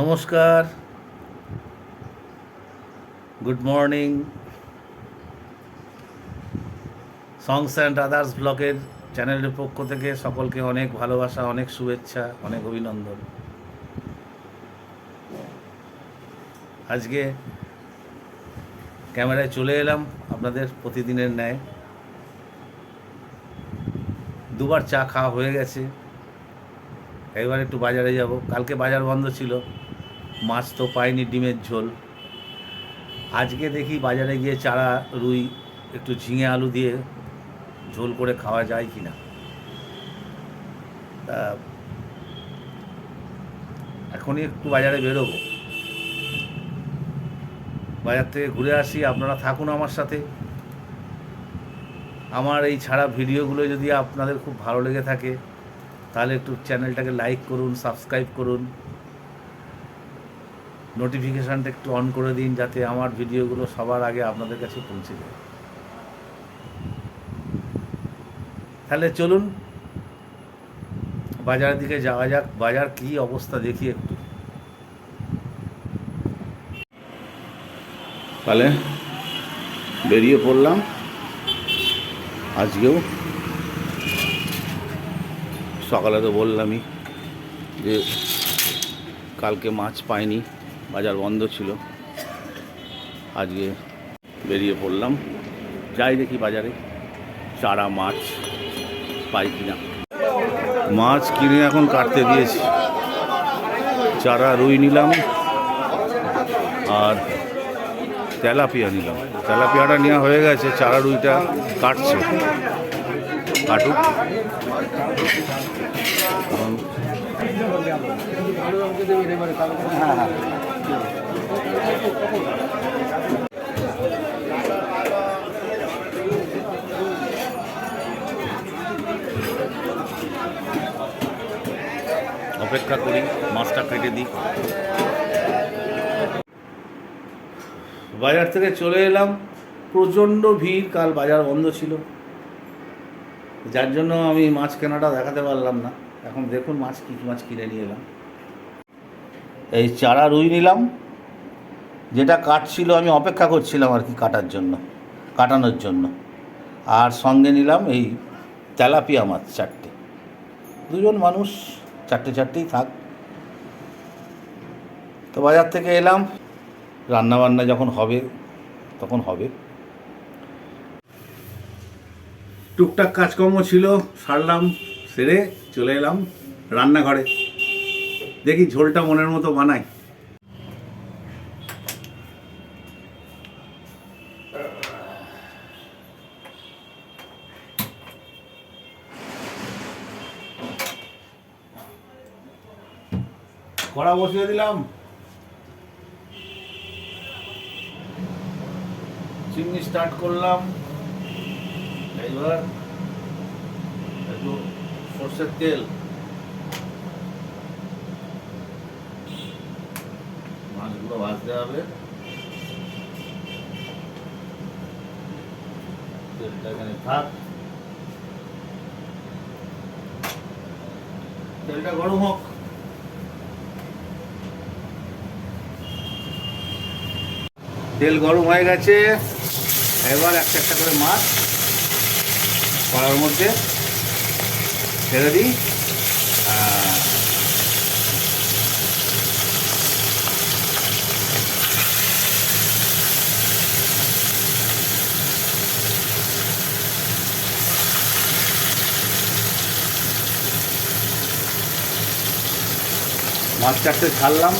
নমস্কার। Good morning songs and others ব্লকের চ্যানেলের পক্ষ থেকে সকলকে অনেক ভালোবাসা, অনেক শুভেচ্ছা, অনেক অভিনন্দন। আজকে ক্যামেরায় চলে এলাম আপনাদের প্রতিদিনের ন্যায়। দুবার চা খাওয়া হয়ে গেছে। এবার একটু বাজারে যাব। কালকে বাজার বন্ধ ছিল। মাছ তো পাইনি ডিমের ঝোল। আজকে দেখি বাজারে গিয়ে চারা, রুই, একটু ঝিঙে আলু দিয়ে ঝোল করে খাওয়া যায় কি না এখনই একটু বাজারে বেরোবো। বাজার থেকে ঘুরে আসি, আপনারা থাকুন আমার সাথে। আমার এই ছাড়া ভিডিওগুলো যদি আপনাদের খুব ভালো লেগে থাকে, তাহলে একটু চ্যানেলটাকে লাইক করুন, সাবস্ক্রাইব করুন। নোটিফিকেশানটা একটু অন করে দিন যাতে আমার ভিডিওগুলো সবার আগে আপনাদের কাছে পৌঁছে যায়। তাহলে চলুন, বাজারের দিকে যাওয়া যাক, বাজার কি অবস্থা দেখি একটু। তাহলে বেরিয়ে পড়লাম আজকেও। সকালে তো বললামই যে কালকে মাছ পাইনি। বাজার বন্ধ ছিল। আজকে বেরিয়ে পড়লাম। যাই দেখি বাজারে। চারা, মাছ পাই কিনা মাছ কিনে এখন কাটতে দিয়েছি। চারা রুই নিলাম আর তেলাপিয়া নিলাম। তেলাপিয়াটা নেওয়া হয়ে গেছে, চারা রুইটা কাটছে। কাটুক। অপেক্ষা করি, মাছটা কেটে দিই। বাজার থেকে চলে এলাম। প্রচণ্ড ভিড়, কাল বাজার বন্ধ ছিল। যার জন্য আমি মাছ কেনাটা দেখাতে পারলাম না। এখন দেখুন মাছ কী কী মাছ কিনে নিয়ে এলাম। এই চারা রুই নিলাম। যেটা কাটছিল, আমি অপেক্ষা করছিলাম আর কি কাটার জন্য, কাটানোর জন্য। আর সঙ্গে নিলাম এই তেলাপিয়া মাছ চারটে। দুজন মানুষ, চারটে চারটেই থাক। তো বাজার থেকে এলাম। রান্নাবান্না যখন হবে, তখন হবে। টুকটাক কাজকর্ম ছিল, সারলাম, সেরে চলে এলাম রান্নাঘরে। দেখি ঝোলটা মনের মতো বানাই। কড়া বসিয়ে দিলাম। চিমনি স্টার্ট করলাম। এইবার একটু সর্ষের তেল। মাছগুলো ভাজতে হবে। তেলটা গরম হোক। তেল গরম হয়ে গেছে। এবার একটা একটা করে মাছ কড়ার মধ্যে ছেড়ে দিই। মাছ চারটে ছাড়লাম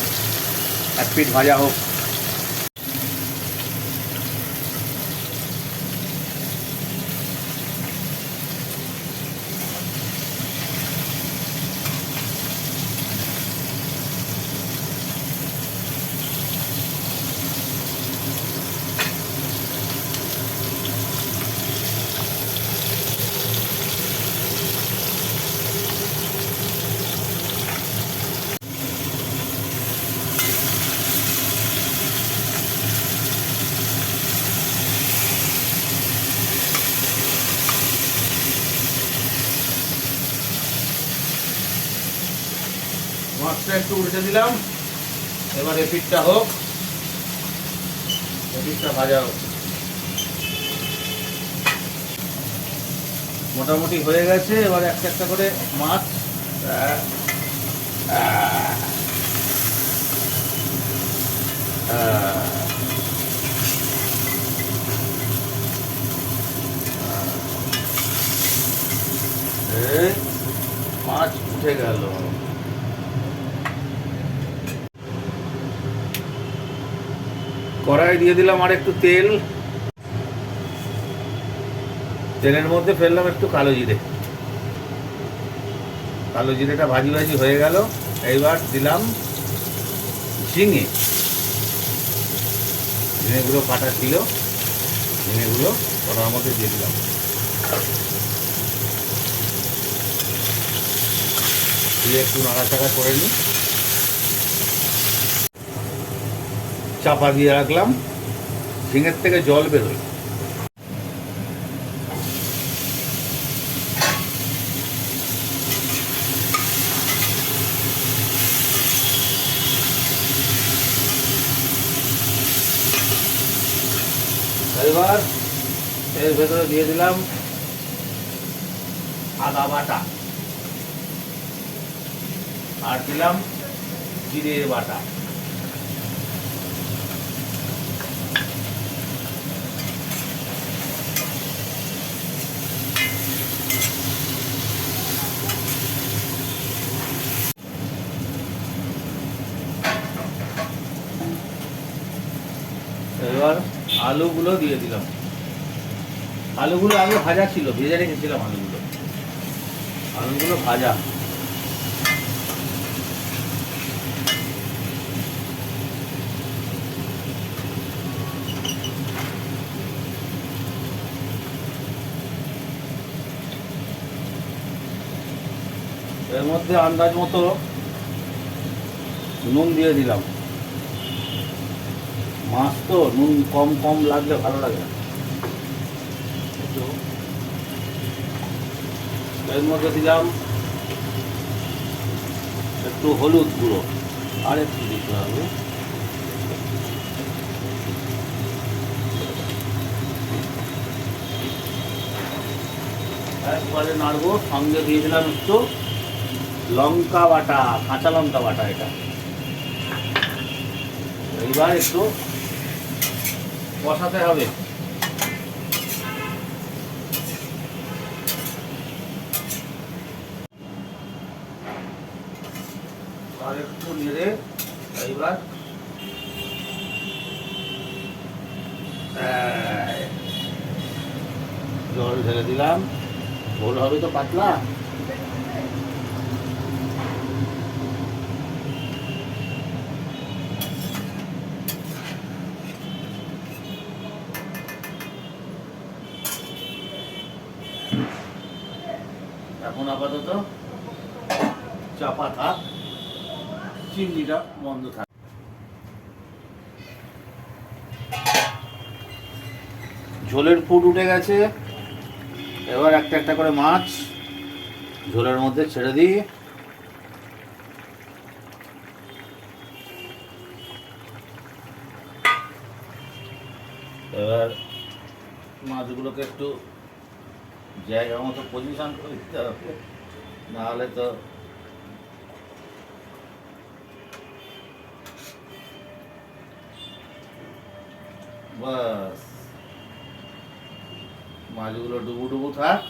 এক পিঠ ভাজা হোক। মাছটা একটু উল্টে দিলাম। এবার এপিটটা হোক। এপিটটা ভাজা হোক। মোটামুটি হয়ে গেছে। এবার একটা একটা করে মাছ আহ, আহ, আহ, এই মাছ উঠে গেল কড়াই দিয়ে দিলাম আর একটু তেল। তেলের মধ্যে ফেললাম একটু কালো জিরে। কালো জিরেটা ভাজি ভাজি হয়ে গেল। এইবার দিলাম ঝিঙে। ঝিঙেগুলো কাটা ছিল। ঝিঙেগুলো কড়ার মধ্যে দিয়ে দিলাম। দিয়ে একটু নাড়াচাড়া করে নিই। চাপা দিয়ে রাখলাম। ঝিঙের থেকে জল বেরোয় এবার এর ভেতরে দিয়ে দিলাম আদা বাটা। আর দিলাম জিরে বাটা এবার আলুগুলো দিয়ে দিলাম। আলুগুলো আগে ভাজা ছিল, ভেজে রেখেছিলাম আলুগুলো। আলুগুলো ভাজা। এর মধ্যে আন্দাজ মতো নুন দিয়ে দিলাম। মাছ তো নুন কম কম লাগলে ভালো লাগে। এর মধ্যে দিলাম একটু হলুদ গুঁড়ো, আর একটু দিতে হবে। একবারে নাড়বো, সঙ্গে দিয়ে দিলাম একটু লঙ্কা বাটা, কাঁচা লঙ্কা বাটা এটা। এইবার একটু বসাতে হবে। আর একটু নেড়ে এইবার। জল ঢেলে দিলাম। ঝোল হবে তো পাতলা। এখন আপাতত চাপা থাক চিমনিটা বন্ধ থাক। ঝোলের ফুট উঠে গেছে। এবার একটা একটা করে মাছ ঝোলের মধ্যে ছেড়ে দিই। এবার মাছগুলোকে একটু জায়গা মতো পজিশন করে দিতে হবে। নাহলে তো বাস। মাছগুলো ডুবু ডুবু থাক।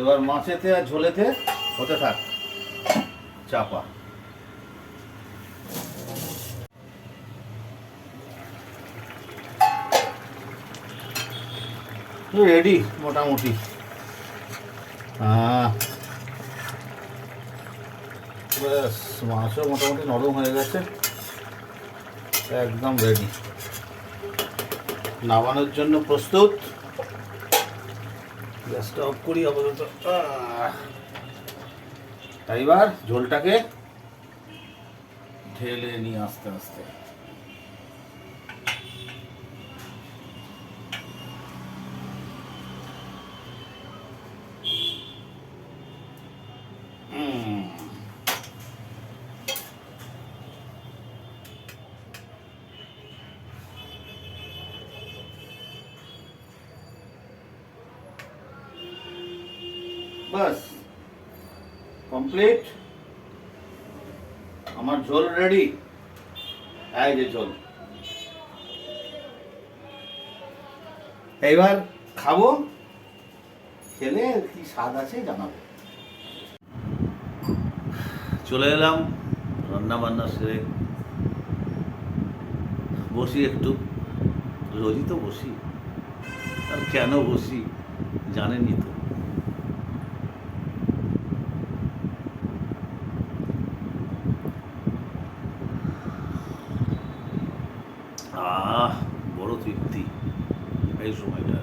এবার মাছেতে আর ঝোলেতে হতে থাক। চাপা। রেডি মোটামুটি। ব্যাস, মাছও মোটামুটি নরম হয়ে গেছে। একদম রেডি নামানোর জন্য প্রস্তুত। গ্যাসটা অফ করি আপাতত। এবার ঝোলটাকে ঢেলে নিয়ে আস্তে আস্তে। বাস। কমপ্লিট আমার ঝোল রেডি এই যে ঝোল। এইবার খাব। খেলে কি স্বাদ আছে জানাব। চলে এলাম রান্না বান্না সেরে। বসি একটু। রোজই তো বসি। আর কেন বসি? জানেনই তো আহ বড় তৃপ্তি এই সময়টা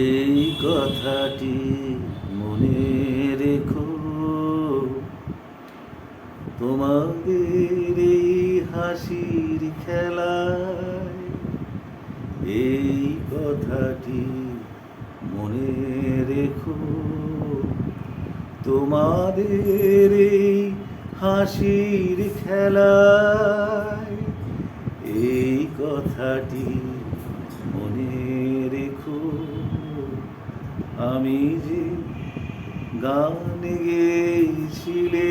এই কথাটি মনে রেখো তোমাদের এই হাসির খেলায় এই কথাটি মনে রেখো। তোমাদের এই হাসির খেলায় এই কথাটি মনে রেখো। আমি যে গান গেছিলে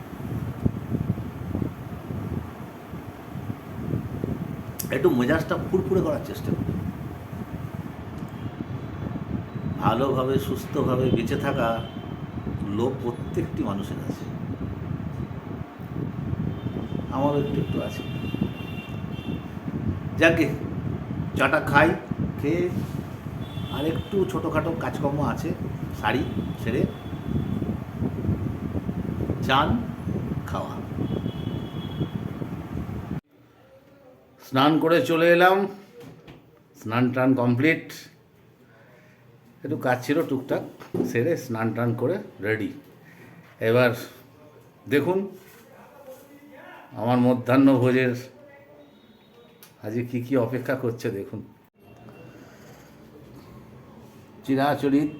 একটু মেজাজটা ফুরফুরে করার চেষ্টা করি। ভালোভাবে, সুস্থভাবে বেঁচে থাকা লোক প্রত্যেকটি মানুষের আছে। আমারও একটু একটু আছে। যাকে চাটা খাই, খেয়ে আর একটু ছোটোখাটো কাজকর্ম আছে, শাড়ি ছেড়ে চান, খাওয়া। স্নান করে চলে এলাম। স্নান টান কমপ্লিট। একটু কাজ ছিল টুকটাক, সেরে স্নান টান করে রেডি। এবার দেখুন, আমার মধ্যাহ্ন ভোজের আজকে কি কি অপেক্ষা করছে দেখুন। চিরাচরিত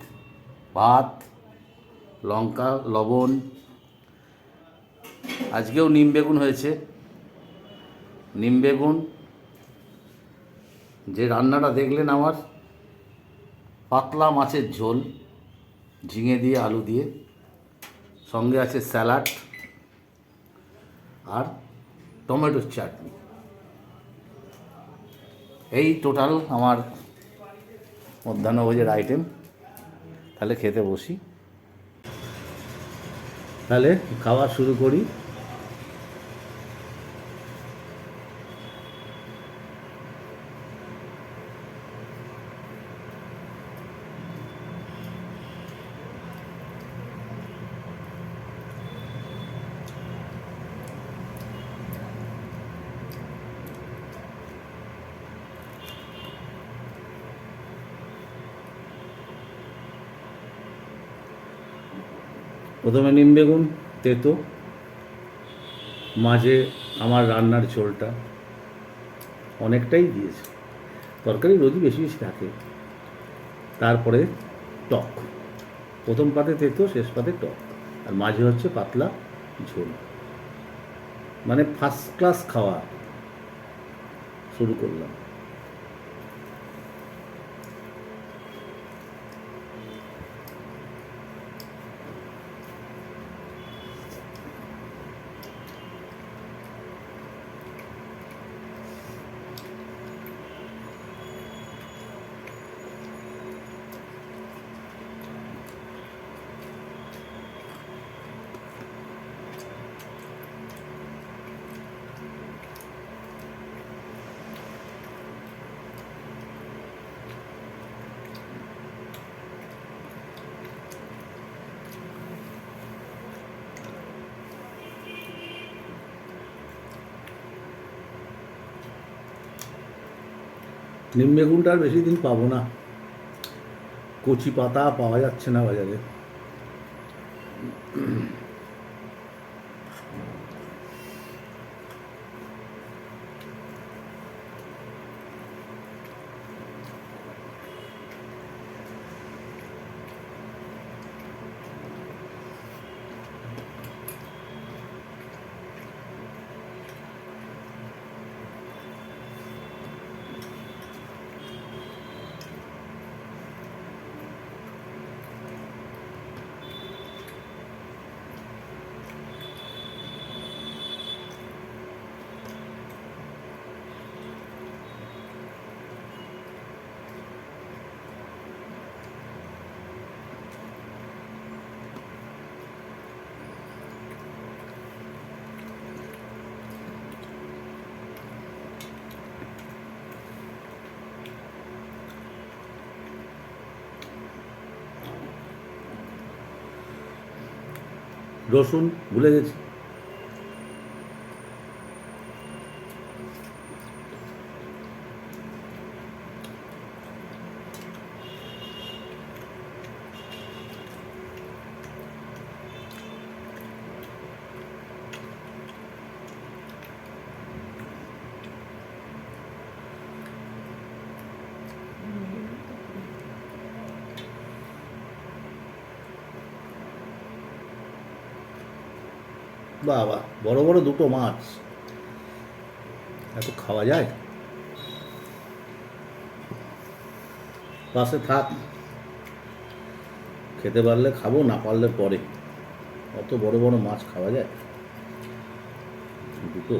ভাত, লঙ্কা, লবণ, আজকেও নিম বেগুন হয়েছে। নিম বেগুন যে রান্নাটা দেখলেন আমার, পাতলা মাছের ঝোল, ঝিঙে দিয়ে, আলু দিয়ে, সঙ্গে আছে স্যালাড আর টমেটোর চাটনি। এই টোটাল আমার মধ্যাহ্নভোজের আইটেম। তাহলে খেতে বসি। তাহলে খাওয়া শুরু করি। প্রথমে নিম বেগুন, তেতো, মাঝে আমার রান্নার ঝোলটা। অনেকটাই দিয়েছে। তরকারি রোজই বেশি বেশি থাকে। তারপরে টক। প্রথম পাতে তেতো, শেষ পাতে টক। আর মাঝে হচ্ছে পাতলা ঝোল। মানে ফার্স্ট ক্লাস খাওয়া শুরু করলাম। নিম বেগুনটা আর বেশি দিন পাবো না। কচি পাতা পাওয়া যাচ্ছে না বাজারে। রসুন ভুলে গেছি বাবা বড় বড় দুটো মাছ। এত খাওয়া যায়? পাশে থাক। খেতে পারলে খাব, না পারলে পরে। অত বড় বড় মাছ খাওয়া যায়? দুটো।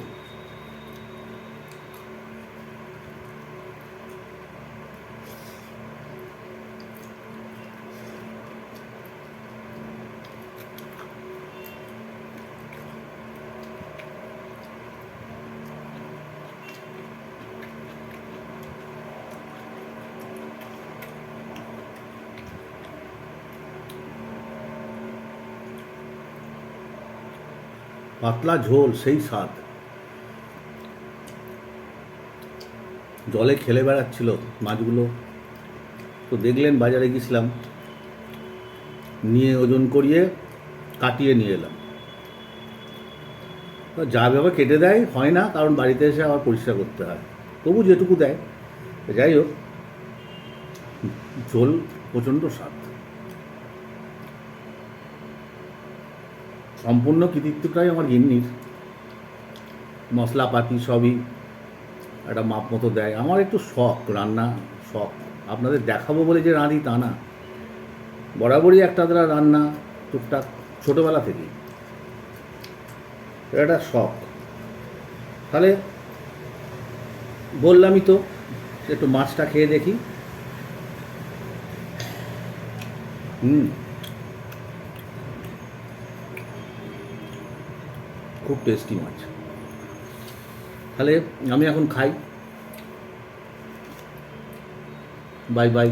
পাতলা ঝোল, সেই স্বাদ। জলে খেলে বেড়াচ্ছিল মাছগুলো। তো দেখলেন বাজারে গেছিলাম। নিয়ে ওজন করিয়ে কাটিয়ে নিয়ে এলাম। যা ভাবে কেটে দেয়, হয় না, কারণ বাড়িতে এসে আবার পরিষ্কার করতে হয়। তবু যেটুকু দেয়, যাই হোক, ঝোল প্রচণ্ড স্বাদ। সম্পূর্ণ কৃতিত্বটাই আমার গিন্নির। মশলাপাতি সবই একটা মাপ মতো দেয়। আমার একটু শখ, রান্না শখ। আপনাদের দেখাবো বলে যে রাঁধি তা না। বরাবরই একটা দ্বারা রান্না টুকটাক ছোটোবেলা থেকেই। এটা একটা শখ। তাহলে বললামই তো, একটু মাছটা খেয়ে দেখি। হুম। টেস্টি মাছ। তাহলে আমি এখন খাই। Bye bye